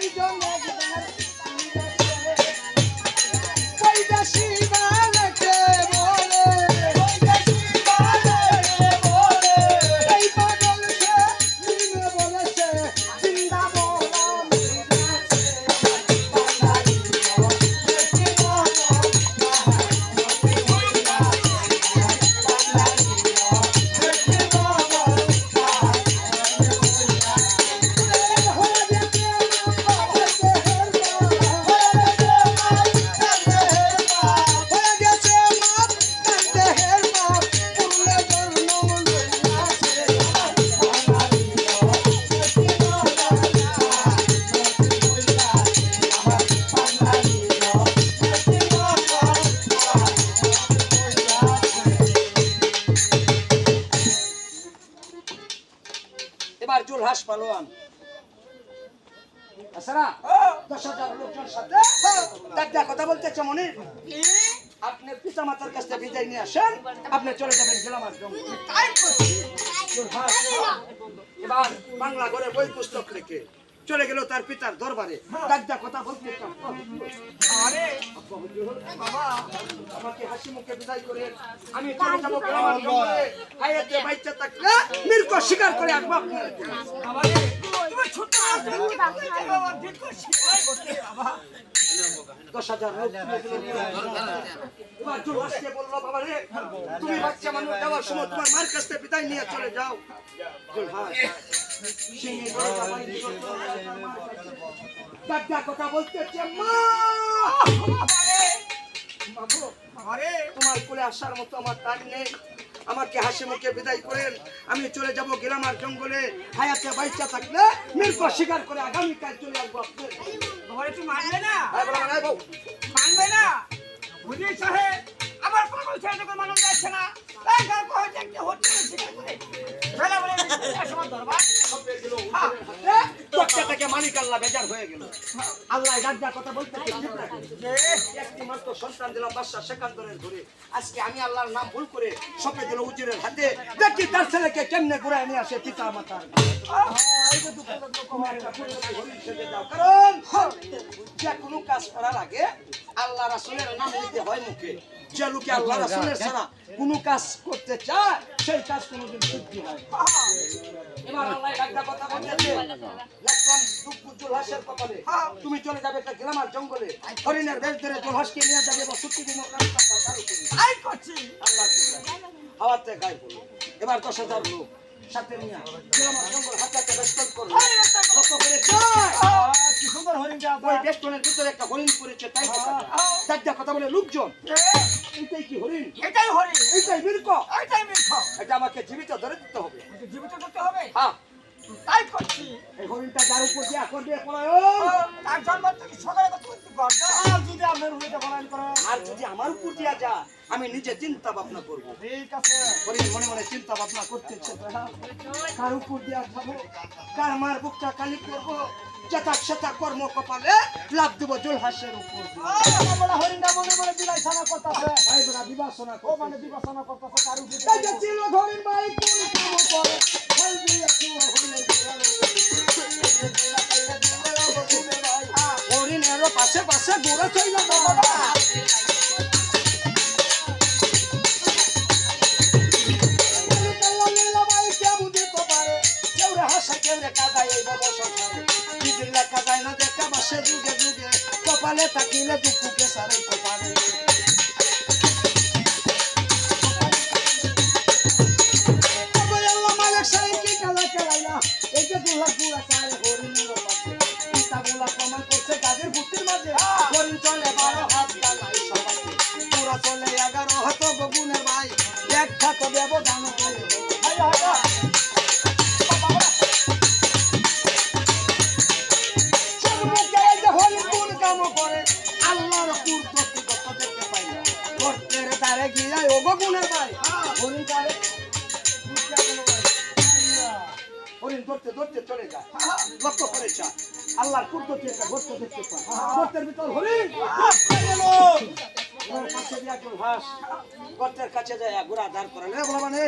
ওই জন্য এবার জুলহাস পালোয়ান। আসারা দশ হাজার লোকজন সাথে। দাদা কথা বলতেছে আপনি পিতা মাতার কাছ থেকে বিদায় নিয়ে আসেন। আপনি চলে যাবেন এবার বাংলা করে বই পুস্তক রেখে চলে গেল তার পিতার দরবারে। দাদা কথা বলতে আরে। বাবা আমাকে হাসি মুখে বিদায় করে আমি চলে যাব গ্রামের জঙ্গলে হায়াতে বাচ্চা থাকলে মির্ক স্বীকার করে আসব আপনার বাবা রে তুমি ছোট আছো। বাবা? দেখো শিখাই করতে বাবা। দশ হাজার লোক তুলে দিল। এবার জুলহাসকে বলল বাবা রে তুমি বাচ্চা মানুষ যাওয়ার সময় তোমার মার কাছ থেকে বিদায় নিয়ে চলে যাও। সিংহে। দাদা কথা বলতেছে মা! বাবু বাবা রে তোমার কোলে আসার মতো আমার টাইম নেই। আমাকে হাসি মুখে বিদায় করেন। আমি চলে যাব গ্রামার জঙ্গলে। হায়াতে বাইচা থাকলে মির্ক স্বীকার করে আগামীকাল চলে আসব আপনার। বাবা রে তুমি মানবে না। মানবে না। বুঝি সাহেব আমার পাগল ছেলে মানুষ যাচ্ছে না। মালিক আল্লাহ বেজার হয়ে গেল। আল্লাহ রাজা কথা বলতে একটি মাত্র সন্তান দিলাম বাদশা সেকান্দরের ঘরে। আজকে আমি আল্লাহর নাম ভুল করে সপে দিল উজিরের হাতে। দেখি তার ছেলেকে কেমনে ঘুরায় নিয়ে আসে পিতা মাতার কারণ, যে কোনো কাজ করার আগে আল্লাহ রাসুলের নাম নিতে হয় মুখে। যে লোকে আল্লাহ রাসুলের ছাড়া কোনো কাজ করতে চায় সেই কাজ কোনোদিন সিদ্ধি হয় এবার আল্লাহ একটা কথা বলতেছে লাকমান দুপুর জোলহাসের কপালে। তুমি চলে যাবে একটা গ্রামার জঙ্গলে হরিণের বেশ ধরে জোলহাসকে নিয়ে যাবে এবং সত্যি দিন আল্লাহ হাওয়াতে গায়ে পড়ল এবার দশ হাজার লোক। সাথে নিয়ে গ্রামার জঙ্গল হাতে বেষ্টন করল লক্ষ্য করে কি সুন্দর হরিণটা ওই বেষ্টনের ভিতরে একটা হরিণ পড়েছে তাই চারটা কথা বলে লোকজন। এইটাই কি হরিণ? এটাই হরিণ। এইটাই বীরক এটাই মিথ্যা এটা আমাকে জীবিত ধরে দিতে হবে। জীবিত করতে হবে? হ্যাঁ। তাই করছি। এই হরিণটা যার উপর দিয়া করবে ও, তার জন্ম থেকে সকালে আর যদি করো আর যদি আমার উপর দিয়া যা আমি নিজে চিন্তা ভাবনা করব। ঠিক আছে। হরিণ মনে মনে চিন্তা ভাবনা করতেছে কার। উপর দিয়া খাব কার মার বুকটা খালি করব? চেতাক সেতা কর্ম কপালে লাভ দেবো জল হাসের উপর বলা হরিণটা মনে মনে ছানা করতেছে। বিবাসনা ও মানে বিবেচনা করতেছে কার উপর ছিল হরিণ ভাই কোন কপালে থাকিলে দুঃখকে সারাই কপালে। বগুনের ভাই। হরিণ দ্বারে হরিণ ধরতে ধরতে চলে যায়। করে চা আল্লাহর কুদরতি একটা গর্ত দেখতে পায়। গর্তের ভিতর হরিণ। গর্তের কাছে যায় ঘোড়া দাঁড় করালে বলা মানে